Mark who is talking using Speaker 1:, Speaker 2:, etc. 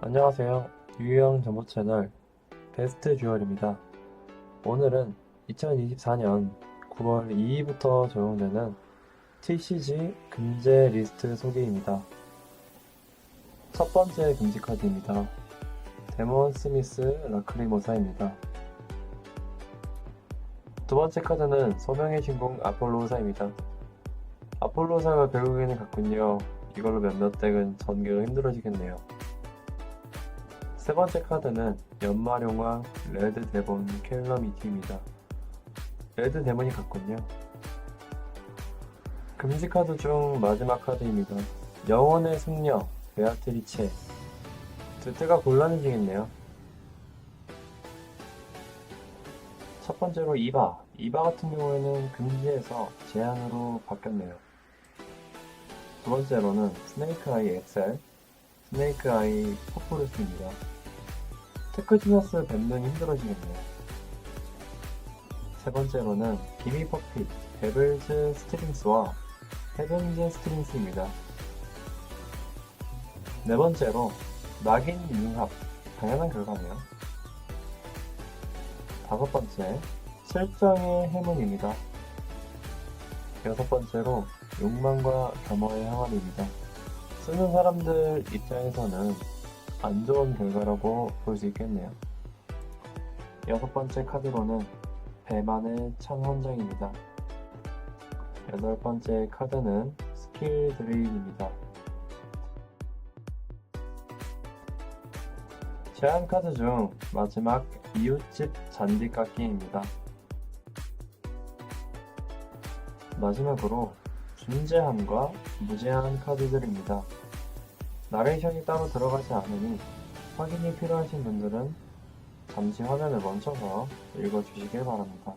Speaker 1: 안녕하세요. 유형 정보 채널 베스트 듀얼입니다. 오늘은 2024년 9월 2일부터 적용되는 TCG 금제 리스트 소개입니다. 첫 번째 금지 카드입니다. 데몬 스미스 라크리모사입니다. 두 번째 카드는 소명의 신공 아폴로사입니다. 아폴로사가 결국에는 갔군요. 이걸로 몇몇 덱은 전개가 힘들어지겠네요. 세 번째 카드는 연마룡왕 레드 데몬 켈러 미티입니다. 레드 데몬이 갔군요. 금지 카드 중 마지막 카드입니다. 영혼의 승려 베아트리체 두 때가 곤란해지겠네요. 첫 번째로 이바 이바 같은 경우에는 금지에서 제한으로 바뀌었네요. 두 번째로는 스네이크 아이 엑셀 스네이크 아이 포포르스입니다. 테크지너스 뵙는 힘들어지겠네요. 세 번째로는 기미 퍼핏, 데블즈 스트링스와 헤븐즈 스트링스입니다. 네 번째로 낙인 융합, 당연한 결과네요. 다섯 번째, 실정의 해문입니다. 여섯 번째로 욕망과 겸허의 항암입니다. 쓰는 사람들 입장에서는 안 좋은 결과라고 볼 수 있겠네요. 여섯 번째 카드로는 배만의 창헌장입니다. 여덟 번째 카드는 스킬 드레인입니다. 제한 카드 중 마지막 이웃집 잔디 깎기입니다. 마지막으로 존재함과 무제한 카드들입니다. 나레이션이 따로 들어가지 않으니 확인이 필요하신 분들은 잠시 화면을 멈춰서 읽어주시길 바랍니다.